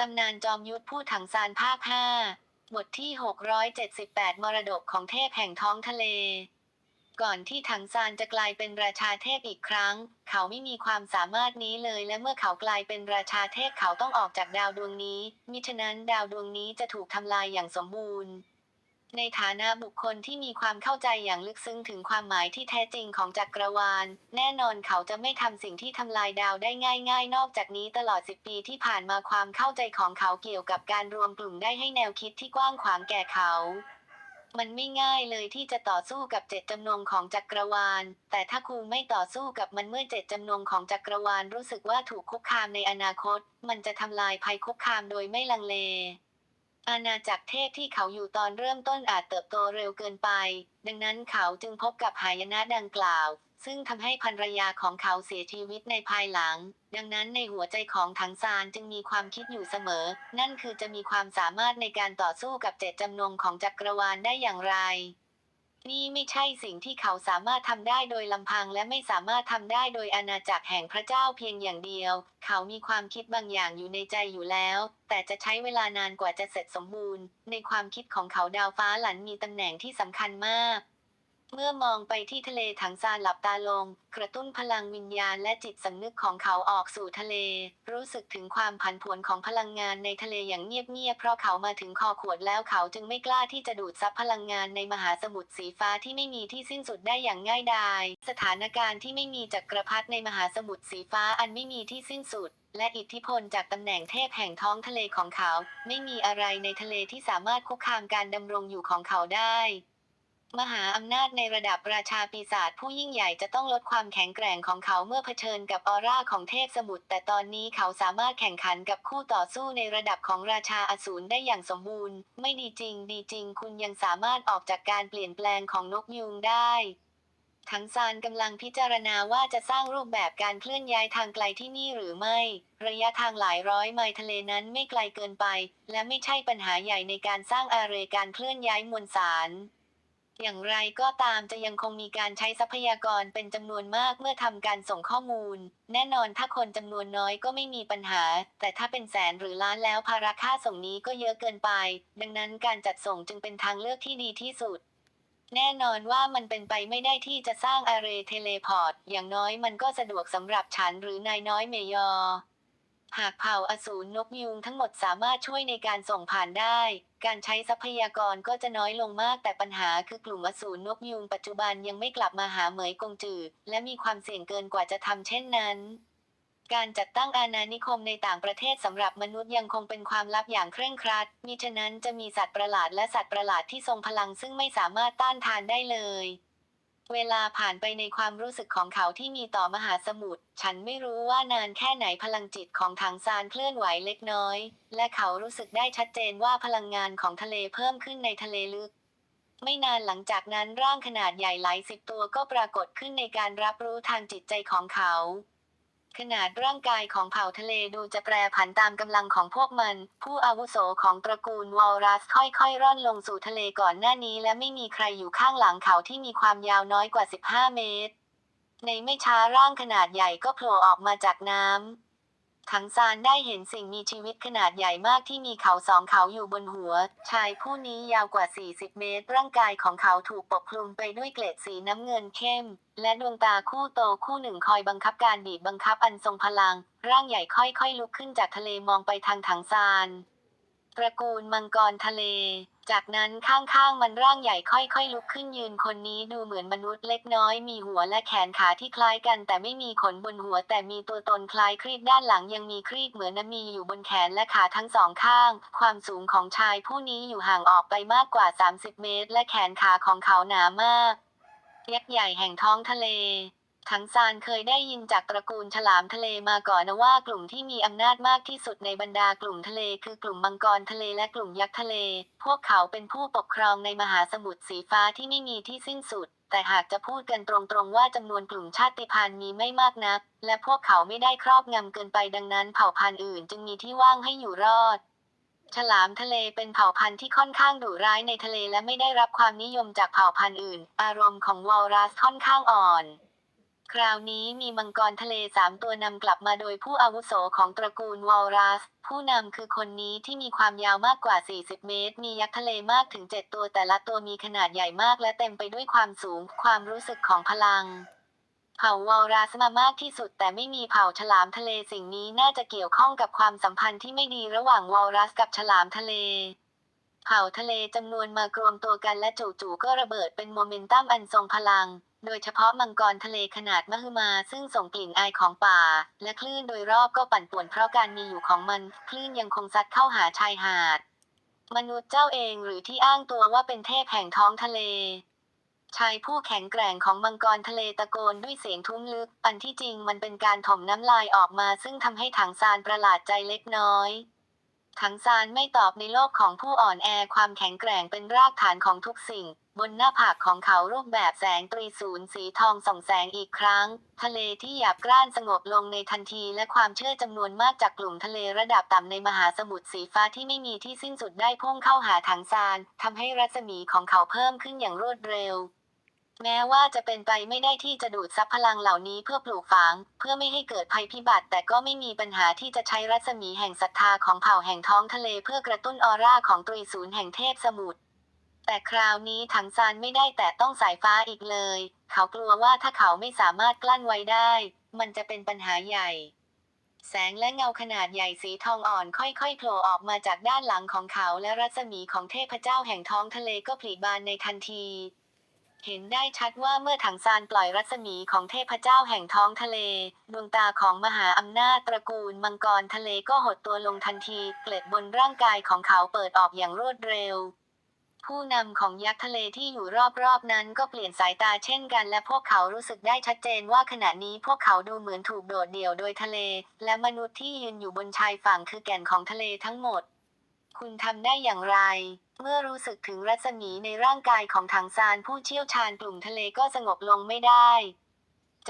ตำนานจอมยุทธผู้ถังซานภาค 5 บทที่ 678 มรดกของเทพแห่งท้องทะเล ก่อนที่ถังซานจะกลายเป็นราชาเทพอีกครั้ง เขาไม่มีความสามารถนี้เลยและเมื่อเขากลายเป็นราชาเทพเขาต้องออกจากดาวดวงนี้ มิฉะนั้นดาวดวงนี้จะถูกทำลายอย่างสมบูรณ์ ในฐานะบุคคลที่มีความเข้าใจอย่างลึกซึ้งถึงความหมายที่แท้จริงของจักรวาล แน่นอนเขาจะไม่ทำสิ่งที่ทำลายดาวได้ง่ายๆ นอกจากนี้ตลอด 10 ปีที่ผ่านมาความเข้าใจของเขาเกี่ยวกับการรวมกลุ่มได้ให้แนวคิดที่กว้างขวางแก่เขามันไม่ง่ายเลยที่จะต่อสู้กับเจตจำนงของจักรวาล แต่ถ้าคุณไม่ต่อสู้กับมันเมื่อเจตจำนงของจักรวาลรู้สึกว่าถูกคุกคามในอนาคต มันจะทำลายภัยคุกคามโดยไม่ลังเล อาณาจักรเทพที่เขาอยู่ตอนเริ่มต้นอาจเติบโตเร็วเกินไป ดังนั้นเขาจึงพบกับหายนะดังกล่าว ซึ่งทำให้ภรรยาของเขาเสียชีวิตในภายหลัง ดังนั้นในหัวใจของถังซานจึงมีความคิดอยู่เสมอ นั่นคือจะมีความสามารถในการต่อสู้กับเจตจำนงของจักรวาลได้อย่างไร นี่ไม่ใช่สิ่งที่เขาสามารถทำได้โดยลำพังและไม่สามารถทำได้โดยอาณาจักรแห่งพระเจ้าเพียงอย่างเดียว เขามีความคิดบางอย่างอยู่ในใจอยู่แล้ว แต่จะใช้เวลานานกว่าจะเสร็จสมบูรณ์ ในความคิดของเขาดาวฟ้าหลันมีตำแหน่งที่สำคัญมาก เมื่อมองไปที่ทะเลถังซานหลับตาลง กระตุ้นพลังวิญญาณและจิตสำนึกของเขาออกสู่ทะเล รู้สึกถึงความผันผวนของพลังงานในทะเลอย่างเงียบๆเพราะเขามาถึงคอขวดแล้วเขาจึงไม่กล้าที่จะดูดซับพลังงานในมหาสมุทรสีฟ้าที่ไม่มีที่สิ้นสุดได้อย่างง่ายดายสถานการณ์ที่ไม่มีจักรพรรดิในมหาสมุทรสีฟ้าอันไม่มีที่สิ้นสุดและอิทธิพลจากตำแหน่งเทพแห่งท้องทะเลของเขา ไม่มีอะไรในทะเลที่สามารถคุกคามการดำรงอยู่ของเขาได้ มหาอำนาจในระดับราชาปีศาจผู้ยิ่งใหญ่จะต้องลดความแข็งแกร่งของเขาเมื่อเผชิญกับออร่าของเทพสมุทรแต่ตอนนี้เขาสามารถแข่งขันกับคู่ต่อสู้ในระดับของราชาอสูรได้อย่างสมบูรณ์ ไม่ดีจริง ดีจริง คุณยังสามารถออกจากการเปลี่ยนแปลงของนกยูงได้ทั้งซานกำลังพิจารณาว่าจะสร้างรูปแบบการเคลื่อนย้ายทางไกลที่นี่หรือไม่ ระยะทางหลายร้อยไมล์ทะเลนั้นไม่ไกลเกินไป และไม่ใช่ปัญหาใหญ่ในการสร้างอาเรการเคลื่อนย้ายมวลสาร อย่างไรก็ตามจะยังคงมีการใช้ทรัพยากรเป็นจำนวนมากเมื่อทำการส่งข้อมูล แน่นอนถ้าคนจำนวนน้อยก็ไม่มีปัญหา แต่ถ้าเป็นแสนหรือล้านแล้วภาระค่าส่งนี้ก็เยอะเกินไป ดังนั้นการจัดส่งจึงเป็นทางเลือกที่ดีที่สุด แน่นอนว่ามันเป็นไปไม่ได้ที่จะสร้างอาเรเทเลพอร์ต อย่างน้อยมันก็สะดวกสำหรับฉันหรือนายน้อยเมยอ หากเผ่าอสูรนกยูงทั้งหมดสามารถช่วยในการส่งผ่านได้ การใช้ทรัพยากรก็จะน้อยลงมาก แต่ปัญหาคือกลุ่มอสูรนกยูงปัจจุบันยังไม่กลับมาหาเหมยกงจือและมีความเสี่ยงเกินกว่าจะทำเช่นนั้น การจัดตั้งอาณานิคมในต่างประเทศสำหรับมนุษย์ยังคงเป็นความลับอย่างเคร่งครัดมิฉะนั้นจะมีสัตว์ประหลาดและสัตว์ประหลาดที่ทรงพลังซึ่งไม่สามารถต้านทานได้เลย เวลาผ่านไปในความรู้สึกของเขาที่มีต่อมหาสมุทร ฉันไม่รู้ว่านานแค่ไหนพลังจิตของถังซานเคลื่อนไหวเล็กน้อย และเขารู้สึกได้ชัดเจนว่าพลังงานของทะเลเพิ่มขึ้นในทะเลลึก ไม่นานหลังจากนั้นร่างขนาดใหญ่หลายสิบตัวก็ปรากฏขึ้นในการรับรู้ทางจิตใจของเขา ขนาดร่างกายของเผ่าทะเลดูจะแปรผันตามกำลังของพวกมัน ผู้อาวุโสของตระกูลวอลรัสค่อยๆ ร่อนลงสู่ทะเลก่อนหน้านี้และไม่มีใครอยู่ข้างหลังเขาที่มีความยาวน้อยกว่า 15 เมตร ในไม่ช้าร่างขนาดใหญ่ก็โผล่ออกมาจากน้ำ ถังซานได้เห็นสิ่งมีชีวิตขนาดใหญ่มากที่มีเขาสองเขาอยู่บนหัว ชายผู้นี้ยาวกว่า 40 เมตร ร่างกายของเขาถูกปกคลุมไปด้วยเกล็ดสีน้ำเงินเข้ม และดวงตาคู่โตคู่หนึ่งคอยบังคับการบีบบังคับอันทรงพลัง ร่างใหญ่ค่อยๆ ลุกขึ้นจากทะเลมองไปทางถังซาน ตระกูลมังกรทะเล จากนั้นข้างๆมันร่างใหญ่ค่อยๆลุกขึ้นยืนคนนี้ดูเหมือนมนุษย์เล็กน้อย มีหัวและแขนขาที่คล้ายกันแต่ไม่มีขนบนหัวแต่มีตัวตนคล้ายครีบด้านหลังยังมีครีบเหมือนนมีอยู่บนแขนและขาทั้งสองข้าง ความสูงของชายผู้นี้อยู่ห่างออกไปมากกว่า 30 เมตร และแขนขาของเขาหนามากยักษ์ใหญ่แห่งท้องทะเล ทั้งซานเคยได้ยินจากตระกูลฉลามทะเลมาก่อนนะว่ากลุ่มที่มีอำนาจมากที่สุดในบรรดากลุ่มทะเล คือกลุ่มมังกรทะเลและกลุ่มยักษ์ทะเล พวกเขาเป็นผู้ปกครองในมหาสมุทรสีฟ้าที่ไม่มีที่สิ้นสุด แต่หากจะพูดกันตรงๆว่าจำนวนกลุ่มชาติพันธุ์มีไม่มากนัก และพวกเขาไม่ได้ครอบงำเกินไปดังนั้นเผ่าพันธุ์อื่น จึงมีที่ว่างให้อยู่รอดฉลามทะเลเป็นเผ่าพันธุ์ที่ค่อนข้างดุร้ายในทะเลและไม่ได้รับความนิยมจากเผ่าพันธุ์อื่น อารมณ์ของวอลรัสค่อนข้างอ่อน คราวนี้มีมังกรทะเลสามตัวนำกลับมาโดยผู้อาวุโสของตระกูลวอลรัส ผู้นำคือคนนี้ที่มีความยาวมากกว่า 40 เมตร มียักษ์ทะเลมากถึง 7 ตัวแต่ละตัวมีขนาดใหญ่มากและเต็มไปด้วยความสูง ความรู้สึกของพลัง เผ่าวอลรัสมามากที่สุด แต่ไม่มีเผ่าฉลามทะเลสิ่งนี้น่าจะเกี่ยวข้องกับความสัมพันธ์ที่ไม่ดีระหว่างวอลรัสกับฉลามทะเลเผ่าทะเลจำนวนมากรวมตัวกันและจู่ๆก็ระเบิดเป็นโมเมนตัมอันทรงพลัง โดยเฉพาะมังกรทะเลขนาดมหึมาซึ่งส่งกลิ่นอายของป่า และคลื่นโดยรอบก็ปั่นป่วนเพราะการมีอยู่ของมัน คลื่นยังคงซัดเข้าหาชายหาด มนุษย์เจ้าเองหรือที่อ้างตัวว่าเป็นเทพแห่งท้องทะเล ชายผู้แข็งแกร่งของมังกรทะเลตะโกนด้วยเสียงทุ้มลึก อันที่จริงมันเป็นการถมน้ำลายออกมาซึ่งทำให้ถังซานประหลาดใจเล็กน้อยถังซานไม่ตอบในโลกของผู้อ่อนแอความแข็งแกร่งเป็นรากฐานของทุกสิ่ง บนหน้าผากของเขารูปแบบแสงตรีศูนย์สีทองส่องแสงอีกครั้ง ทะเลที่หยาบกร้านสงบลงในทันทีและความเชื่อจำนวนมากจากกลุ่มทะเลระดับต่ำในมหาสมุทรสีฟ้าที่ไม่มีที่สิ้นสุดได้พุ่งเข้าหาถังซานทำให้รัศมีของเขาเพิ่มขึ้นอย่างรวดเร็วแม้ว่าจะเป็นไปไม่ได้ที่จะดูดซับพลังเหล่านี้เพื่อปลูกฝัง เพื่อไม่ให้เกิดภัยพิบัติ แต่ก็ไม่มีปัญหาที่จะใช้รัศมีแห่งศรัทธาของเผ่าแห่งท้องทะเลเพื่อกระตุ้นออร่าของตรีศูนย์แห่งเทพสมุทร แต่คราวนี้ถังซานไม่ได้แต่ต้องสายฟ้าอีกเลย เขากลัวว่าถ้าเขาไม่สามารถกลั้นไว้ได้ มันจะเป็นปัญหาใหญ่ แสงและเงาขนาดใหญ่สีทองอ่อนค่อยๆโผล่ออกมาจากด้านหลังของเขาและรัศมีของเทพเจ้าแห่งท้องทะเลก็ผลิบานในทันทีเห็นได้ชัดว่าเมื่อถังซานปล่อยรัศมีของเทพเจ้าแห่งท้องทะเล ดวงตาของมหาอำนาจตระกูลมังกรทะเลก็หดตัวลงทันที เกล็ดบนร่างกายของเขาเปิดออกอย่างรวดเร็ว ผู้นำของยักษ์ทะเลที่อยู่รอบๆนั้นก็เปลี่ยนสายตาเช่นกัน และพวกเขารู้สึกได้ชัดเจนว่าขณะนี้พวกเขาดูเหมือนถูกโดดเดี่ยวโดยทะเล และมนุษย์ที่ยืนอยู่บนชายฝั่งคือแก่นของทะเลทั้งหมด คุณทำได้อย่างไร เมื่อรู้สึกถึงรัศมีในร่างกายของถังซานผู้เชี่ยวชาญกลุ่มทะเลก็สงบลงไม่ได้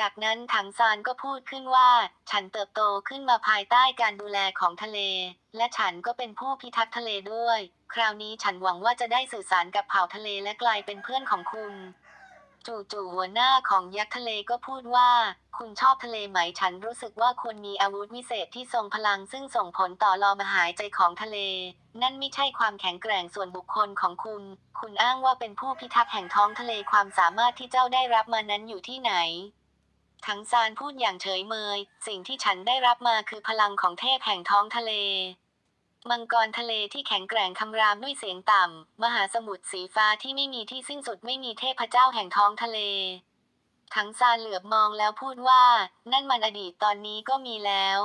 จากนั้นถังซานก็พูดขึ้นว่า ฉันเติบโตขึ้นมาภายใต้การดูแลของทะเล และฉันก็เป็นผู้พิทักษ์ทะเลด้วย คราวนี้ฉันหวังว่าจะได้สื่อสารกับเผ่าทะเลและกลายเป็นเพื่อนของคุณ จู่ๆหัวหน้าของยักษ์ทะเลก็พูดว่า คุณชอบทะเลไหมฉันรู้สึกว่าคุณมีอาวุธวิเศษที่ทรงพลังซึ่งส่งผลต่อลมหายใจของทะเล นั่นไม่ใช่ความแข็งแกร่งส่วนบุคคลของคุณ คุณอ้างว่าเป็นผู้พิทักษ์แห่งท้องทะเลความสามารถที่เจ้าได้รับมานั้นอยู่ที่ไหนทั้งซานพูดอย่างเฉยเมย สิ่งที่ฉันได้รับมาคือพลังของเทพแห่งท้องทะเล มังกรทะเลที่แข็งแกร่งคำรามด้วยเสียงต่ำ มหาสมุทรสีฟ้าที่ไม่มีที่สิ้นสุดไม่มีเทพเจ้าแห่งท้องทะเลทั้งซานเหลือบมองแล้วพูดว่า นั่นมันอดีตตอนนี้ก็มีแล้ว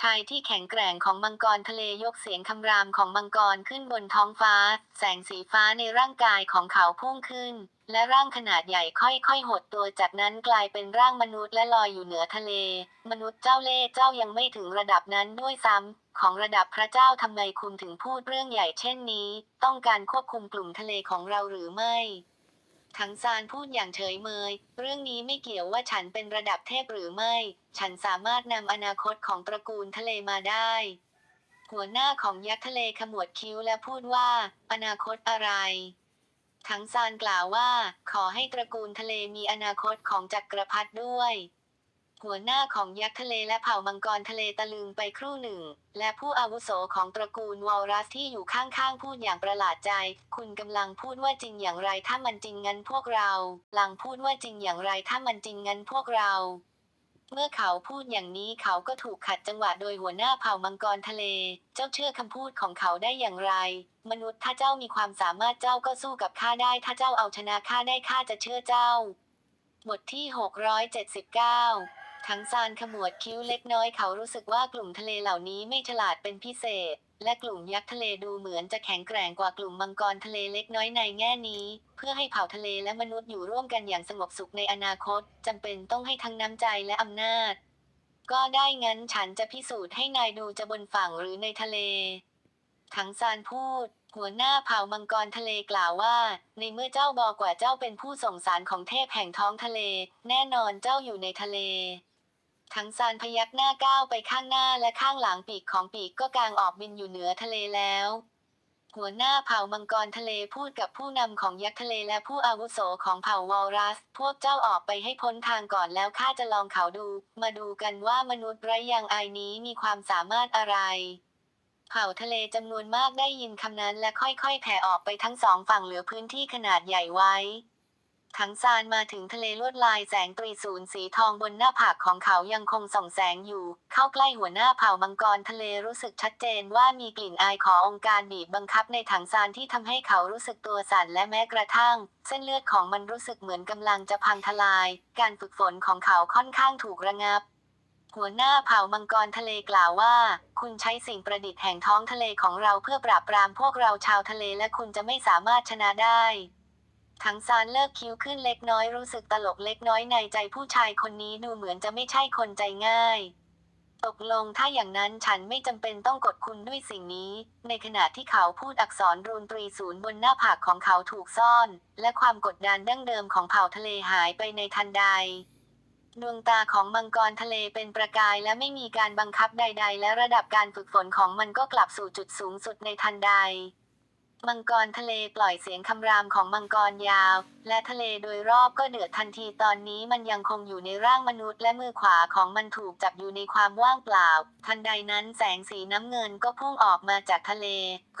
ชายที่แข็งแกร่งของมังกรทะเลยกเสียงคำรามของมังกรขึ้นบนท้องฟ้า แสงสีฟ้าในร่างกายของเขาพุ่งขึ้น และร่างขนาดใหญ่ค่อยๆ หดตัวจากนั้นกลายเป็นร่างมนุษย์และลอยอยู่เหนือทะเล มนุษย์เจ้าเล่ห์เจ้ายังไม่ถึงระดับนั้นด้วยซ้ำ ของระดับพระเจ้าทำไมคุณถึงพูดเรื่องใหญ่เช่นนี้ ต้องการควบคุมกลุ่มทะเลของเราหรือไม่ทังซานพูดอย่างเฉยเมย เรื่องนี้ไม่เกี่ยวว่าฉันเป็นระดับเทพหรือไม่ ฉันสามารถนำอนาคตของตระกูลทะเลมาได้ หัวหน้าของยักษ์ทะเลขมวดคิ้วและพูดว่า อนาคตอะไร ทั้งซานกล่าวว่า ขอให้ตระกูลทะเลมีอนาคตของจักรพรรดิด้วย หัวหน้าของยักษ์ทะเลและเผ่ามังกรทะเลตะลึงไปครู่หนึ่ง และผู้อาวุโสของตระกูลวอลรัสที่อยู่ข้างๆพูดอย่างประหลาดใจ คุณกำลังพูดว่าจริงอย่างไรถ้ามันจริงงั้นพวกเราลังพูดว่าจริงอย่างไรถ้ามันจริงงั้นพวกเรา เมื่อเขาพูดอย่างนี้เขาก็ถูกขัดจังหวะโดยหัวหน้าเผ่ามังกรทะเล เจ้าเชื่อคำพูดของเขาได้อย่างไร มนุษย์ถ้าเจ้ามีความสามารถเจ้าก็สู้กับข้าได้ ถ้าเจ้าเอาชนะข้าได้ข้าจะเชื่อเจ้า บทที่ 679 ทั้งซานขมวดคิ้วเล็กน้อยเขารู้สึกว่ากลุ่มทะเลเหล่านี้ไม่ฉลาดเป็นพิเศษ และกลุ่มยักษ์ทะเลดูเหมือนจะแข็งแกร่งกว่ากลุ่มมังกรทะเลเล็กน้อยในแง่นี้ เพื่อให้เผ่าทะเลและมนุษย์อยู่ร่วมกันอย่างสงบสุขในอนาคตจำเป็นต้องให้ทั้งน้ำใจและอำนาจ ก็ได้งั้นฉันจะพิสูจน์ให้นายดูจะบนฝั่งหรือในทะเล ถังซานพูด หัวหน้าเผ่ามังกรทะเลกล่าวว่า ในเมื่อเจ้าบอกว่าเจ้าเป็นผู้ส่งสารของเทพแห่งท้องทะเล แน่นอนเจ้าอยู่ในทะเล ทั้งซานพยักหน้าก้าวไปข้างหน้าและข้างหลังปีกของปีกก็กางออกบินอยู่เหนือทะเลแล้ว หัวหน้าเผ่ามังกรทะเลพูดกับผู้นำของยักษ์ทะเลและผู้อาวุโสของเผ่าวอลรัส พวกเจ้าออกไปให้พ้นทางก่อนแล้วข้าจะลองเขาดู มาดูกันว่ามนุษย์ไร้ยางอายนี้มีความสามารถอะไรเผ่าทะเลจำนวนมากได้ยินคำนั้นและค่อยๆ แผ่ออกไปทั้งสองฝั่งเหลือพื้นที่ขนาดใหญ่ไว้ ถังซานมาถึงทะเลลวดลายแสงตรีศูนย์สีทองบนหน้าผากของเขายังคงส่องแสงอยู่ เข้าใกล้หัวหน้าเผ่ามังกรทะเลรู้สึกชัดเจนว่ามีกลิ่นอายขององค์การบีบบังคับในถังซานที่ทำให้เขารู้สึกตัวสั่นและแม้กระทั่ง เส้นเลือดของมันรู้สึกเหมือนกำลังจะพังทลาย การฝึกฝนของเขาค่อนข้างถูกระงับหัวหน้าเผ่ามังกรทะเลกล่าวว่า คุณใช้สิ่งประดิษฐ์แห่งท้องทะเลของเราเพื่อปราบปรามพวกเราชาวทะเลและคุณจะไม่สามารถชนะได้ ถังซานเลิกคิ้วขึ้นเล็กน้อยรู้สึกตลกเล็กน้อยในใจผู้ชายคนนี้ดูเหมือนจะไม่ใช่คนใจง่าย ตกลงถ้าอย่างนั้นฉันไม่จำเป็นต้องกดคุณด้วยสิ่งนี้ ในขณะที่เขาพูดอักษรรูนตรีศูนย์บนหน้าผากของเขาถูกซ่อน และความกดดันดั้งเดิมของเผ่าทะเลหายไปในทันใดดวงตาของมังกรทะเลเป็นประกายและไม่มีการบังคับใด ๆ และระดับการฝึกฝนของมันก็กลับสู่จุดสูงสุดในทันใด มังกรทะเลปล่อยเสียงคำรามของมังกรยาว และทะเลโดยรอบก็เดือดทันทีตอนนี้มันยังคงอยู่ในร่างมนุษย์และมือขวาของมันถูกจับอยู่ในความว่างเปล่า ทันใดนั้นแสงสีน้ำเงินก็พุ่งออกมาจากทะเล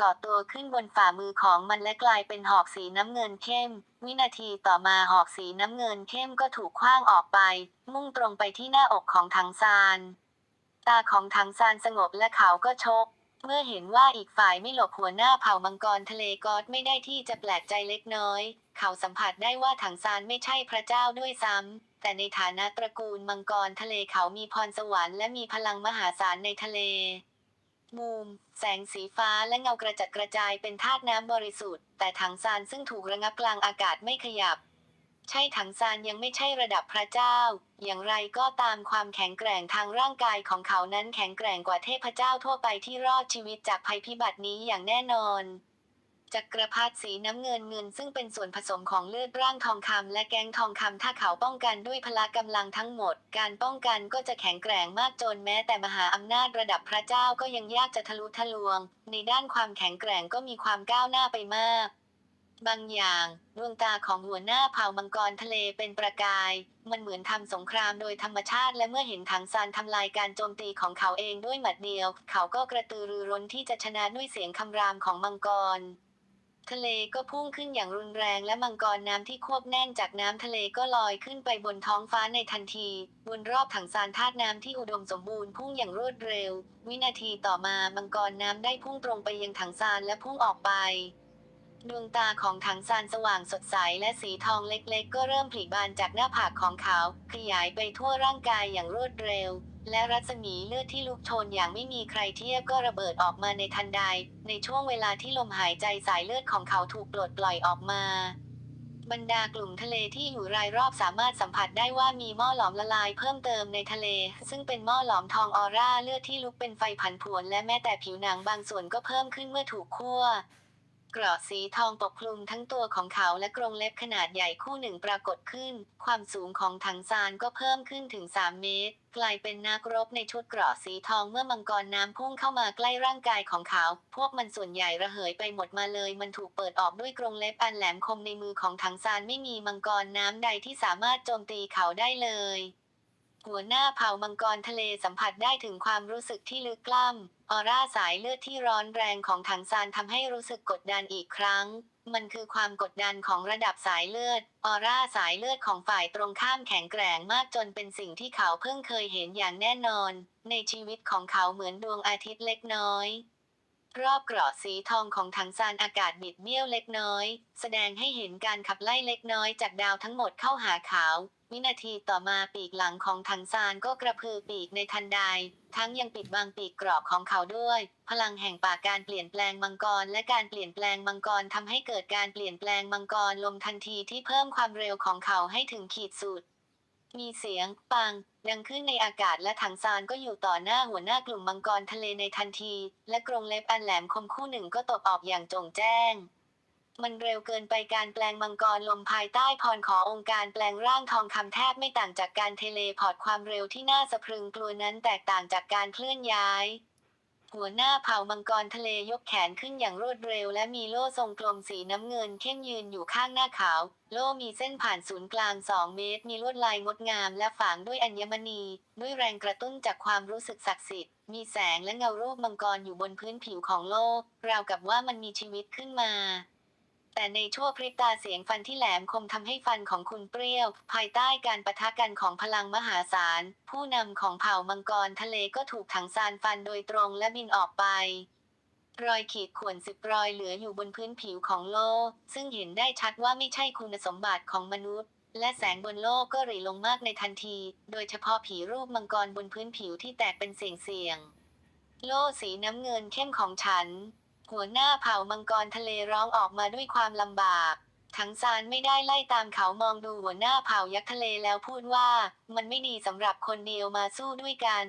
ก่อตัวขึ้นบนฝ่ามือของมันและกลายเป็นหอกสีน้ำเงินเข้ม วินาทีต่อมาหอกสีน้ำเงินเข้มก็ถูกคว้างออกไป มุ่งตรงไปที่หน้าอกของถังซานตาของถังซานสงบและเขาก็ชก เมื่อเห็นว่าอีกฝ่ายไม่หลบหัวหน้าเผ่ามังกรทะเลกอดไม่ได้ที่จะแปลกใจเล็กน้อย เขาสัมผัสได้ว่าถังซานไม่ใช่พระเจ้าด้วยซ้ำ แต่ในฐานะตระกูลมังกรทะเลเขามีพรสวรรค์และมีพลังมหาศาลในทะเลมูมแสงสีฟ้าและเงากระจัดกระจายเป็นธาตุน้ำบริสุทธิ์ แต่ถังซานซึ่งถูกระงับกลางอากาศไม่ขยับ ใช่ถังซานยังไม่ใช่ระดับพระเจ้า อย่างไรก็ตามความแข็งแกร่งทางร่างกายของเขานั้นแข็งแกร่งกว่าเทพเจ้าทั่วไปที่รอดชีวิตจากภัยพิบัตินี้อย่างแน่นอนจักรพรรดิสีน้ำเงินเงินซึ่งเป็นส่วนผสมของเลือดร่างทองคำและแกงทองคำถ้าเขาป้องกันด้วยพละกำลังทั้งหมด การป้องกันก็จะแข็งแกร่งมากจนแม้แต่มหาอำนาจระดับพระเจ้าก็ยังยากจะทะลุทะลวง ในด้านความแข็งแกร่งก็มีความก้าวหน้าไปมาก บางอย่าง ดวงตาของหัวหน้าเผ่ามังกรทะเลเป็นประกาย มันเหมือนทำสงครามโดยธรรมชาติ และเมื่อเห็นถังซานทำลายการโจมตีของเขาเองด้วยหมัดเดียว เขาก็กระตือรือร้นที่จะชนะด้วยเสียงคำรามของมังกรทะเลก็พุ่งขึ้นอย่างรุนแรงและมังกรน้ำที่ควบแน่นจากน้ำทะเลก็ลอยขึ้นไปบนท้องฟ้าในทันที บนรอบถังซานธาตุน้ำที่อุดมสมบูรณ์พุ่งอย่างรวดเร็ว วินาทีต่อมามังกรน้ำได้พุ่งตรงไปยังถังซานและพุ่งออกไป ดวงตาของถังซานสว่างสดใสและสีทองเล็กๆ ก็เริ่มผลิบานจากหน้าผากของเขา ขยายไปทั่วร่างกายอย่างรวดเร็ว และรัศมีเลือดที่ลุกโชนอย่างไม่มีใครเทียบก็ระเบิดออกมาในทันใด ในช่วงเวลาที่ลมหายใจสายเลือดของเขาถูกปลดปล่อยออกมาบรรดากลุ่มทะเลที่อยู่รายรอบสามารถสัมผัสได้ว่ามีหม้อหลอมละลายเพิ่มเติมในทะเล ซึ่งเป็นหม้อหลอมทองออร่าเลือดที่ลุกเป็นไฟผันผวนและแม้แต่ผิวหนังบางส่วนก็เพิ่มขึ้นเมื่อถูกคั่ว เกราะสีทองปกคลุมทั้งตัวของเขาและกรงเล็บขนาดใหญ่คู่หนึ่งปรากฏขึ้น ความสูงของถังซานก็เพิ่มขึ้นถึง 3 เมตร กลายเป็นนักรบในชุดเกราะสีทองเมื่อมังกรน้ำพุ่งเข้ามาใกล้ร่างกายของเขา พวกมันส่วนใหญ่ระเหยไปหมดมาเลย มันถูกเปิดออกด้วยกรงเล็บอันแหลมคมในมือของถังซานไม่มีมังกรน้ำใดที่สามารถโจมตีเขาได้เลย หัวหน้าเผ่ามังกรทะเลสัมผัสได้ถึงความรู้สึกที่ลึกกล้ำออร่าสายเลือดที่ร้อนแรงของถังซานทำให้รู้สึกกดดันอีกครั้ง มันคือความกดดันของระดับสายเลือด ออร่าสายเลือดของฝ่ายตรงข้ามแข็งแกร่งมากจนเป็นสิ่งที่เขาเพิ่งเคยเห็นอย่างแน่นอน ในชีวิตของเขาเหมือนดวงอาทิตย์เล็กน้อยรอบเกราะสีทองของถังซานอากาศบิดเบี้ยวเล็กน้อย แสดงให้เห็นการขับไล่เล็กน้อยจากดาวทั้งหมดเข้าหาเขา วินาทีต่อมาปีกหลังของถังซานก็กระพือปีกในทันใด ทั้งยังปิดบังปีกกราะของเขาด้วย พลังแห่งป่าการเปลี่ยนแปลงมังกร และการเปลี่ยนแปลงมังกรทำให้เกิดการเปลี่ยนแปลงมังกรลมทันทีที่เพิ่มความเร็วของเขาให้ถึงขีดสุด มีเสียง ปัง ดังขึ้นในอากาศและถังซานก็อยู่ต่อหน้าหัวหน้ากลุ่มมังกรทะเลในทันที และกรงเล็บอันแหลมคมคู่หนึ่งก็ตกออกอย่างจงแจ้ง มันเร็วเกินไปการแปลงมังกรลมภายใต้พรขอองค์การแปลงร่างทองคำแทบไม่ต่างจากการเทเลพอร์ตความเร็วที่น่าสะพรึงกลัวนั้นแตกต่างจากการเคลื่อนย้าย หัวหน้าเผ่ามังกรทะเลยกแขนขึ้นอย่างรวดเร็ว และมีโล่ทรงกลมสีน้ำเงินเข้มยืนอยู่ข้างหน้าขาว โล่มีเส้นผ่านศูนย์กลาง 2 เมตร มีลวดลายงดงามและฝางด้วยอัญมณี ด้วยแรงกระตุ้นจากความรู้สึกศักดิ์สิทธิ์มีแสงและเงารูปมังกรอยู่บนพื้นผิวของโล่ราวกับว่ามันมีชีวิตขึ้นมา แต่ในชั่วพริบตาเสียงฟันที่แหลมคมทำให้ฟันของคุณเปรี้ยว ภายใต้การปะทะกันของพลังมหาศาล ผู้นำของเผ่ามังกรทะเลก็ถูกถังซานฟันโดยตรงและบินออกไป รอยขีดข่วนสิบรอยเหลืออยู่บนพื้นผิวของโลก ซึ่งเห็นได้ชัดว่าไม่ใช่คุณสมบัติของมนุษย์และแสงบนโลกก็หรี่ลงมากในทันที โดยเฉพาะผีรูปมังกรบนพื้นผิวที่แตกเป็นเสียงเสียง โล่สีน้ำเงินเข้มของฉัน หัวหน้าเผ่ามังกรทะเลร้องออกมาด้วยความลำบาก ถังซานไม่ได้ไล่ตามเขามองดูหัวหน้าเผ่ายักษ์ทะเลแล้วพูดว่า มันไม่ดีสำหรับคนเดียวมาสู้ด้วยกัน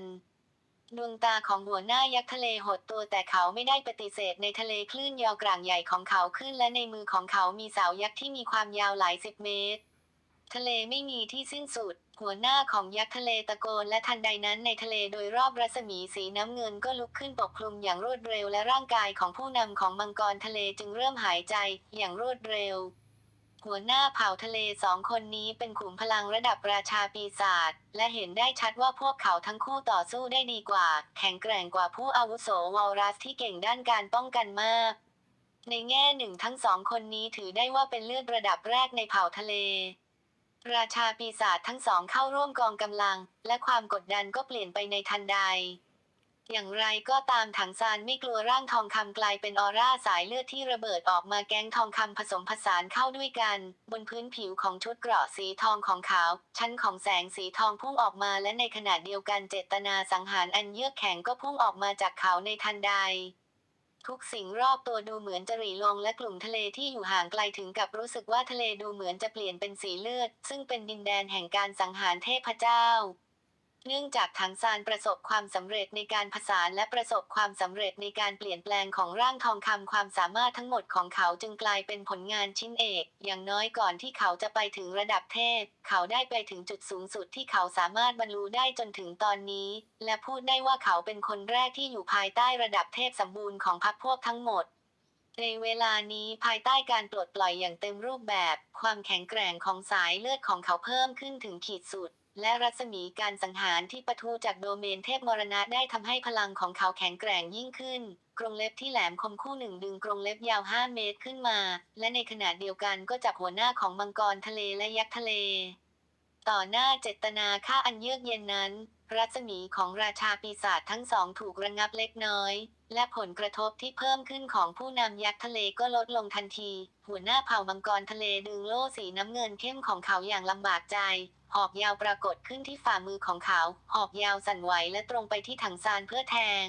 ดวงตาของหัวหน้ายักษ์ทะเลหดตัวแต่เขาไม่ได้ปฏิเสธในทะเลคลื่นยาวกร่างใหญ่ของเขาขึ้นและในมือของเขามีเสายักษ์ที่มีความยาวหลายสิบเมตร ทะเลไม่มีที่สิ้นสุด หัวหน้าของยักษ์ทะเลตะโกนและทันใดนั้นในทะเลโดยรอบรัศมีสีน้ำเงินก็ลุกขึ้นปกคลุมอย่างรวดเร็วและร่างกายของผู้นำของมังกรทะเลจึงเริ่มหายใจอย่างรวดเร็ว หัวหน้าเผ่าทะเลสองคนนี้เป็นขุมพลังระดับราชาปีศาจและเห็นได้ชัดว่าพวกเขาทั้งคู่ต่อสู้ได้ดีกว่า แข็งแกร่งกว่าผู้อาวุโสวอลรัสที่เก่งด้านการป้องกันมาก ในแง่หนึ่งทั้งสองคนนี้ถือได้ว่าเป็นเลือดระดับแรกในเผ่าทะเล ราชาปีศาจทั้งสองเข้าร่วมกองกำลัง และความกดดันก็เปลี่ยนไปในทันใด อย่างไรก็ตามถังซานไม่กลัวร่างทองคำกลายเป็นออร่าสายเลือดที่ระเบิดออกมาแก๊งทองคำผสมผสานเข้าด้วยกัน บนพื้นผิวของชุดเกราะสีทองของขาว ชั้นของแสงสีทองพุ่งออกมาและในขณะเดียวกันเจตนาสังหารอันเยือกแข็งก็พุ่งออกมาจากเขาในทันใด ทุกสิ่งรอบตัวดูเหมือนจะหรี่ลงและกลุ่มทะเลที่อยู่ห่างไกลถึงกับรู้สึกว่าทะเลดูเหมือนจะเปลี่ยนเป็นสีเลือด ซึ่งเป็นดินแดนแห่งการสังหารเทพเจ้า เนื่องจากถังซานประสบความสำเร็จในการผสานและประสบความสำเร็จในการเปลี่ยนแปลงของร่างทองคำความสามารถทั้งหมดของเขาจึงกลายเป็นผลงานชิ้นเอก อย่างน้อยก่อนที่เขาจะไปถึงระดับเทพ เขาได้ไปถึงจุดสูงสุดที่เขาสามารถบรรลุได้จนถึงตอนนี้ และพูดได้ว่าเขาเป็นคนแรกที่อยู่ภายใต้ระดับเทพสมบูรณ์ของพรรคพวกทั้งหมดในเวลานี้ภายใต้การปลดปล่อยอย่างเต็มรูปแบบ ความแข็งแกร่งของสายเลือดของเขาเพิ่มขึ้นถึงขีดสุด และรัศมีการสังหารที่ปะทุจากโดเมนเทพมรณะได้ทำให้พลังของเขาแข็งแกร่งยิ่งขึ้น กรงเล็บที่แหลมคมคู่หนึ่งดึงกรงเล็บยาว 5 เมตรขึ้นมา และในขณะเดียวกันก็จับหัวหน้าของมังกรทะเลและยักษ์ทะเล ต่อหน้าเจตนาฆ่าอันเยือกเย็นนั้น รัศมีของราชาปีศาจทั้งสองถูกระงับเล็กน้อย และผลกระทบที่เพิ่มขึ้นของผู้นำยักษ์ทะเลก็ลดลงทันที หัวหน้าเผ่ามังกรทะเลดึงโล่สีน้ำเงินเข้มของเขาอย่างลำบากใจหอกยาวปรากฏขึ้นที่ฝ่ามือของเขา หอกยาวสั่นไหวและตรงไปที่ถังซานเพื่อแทง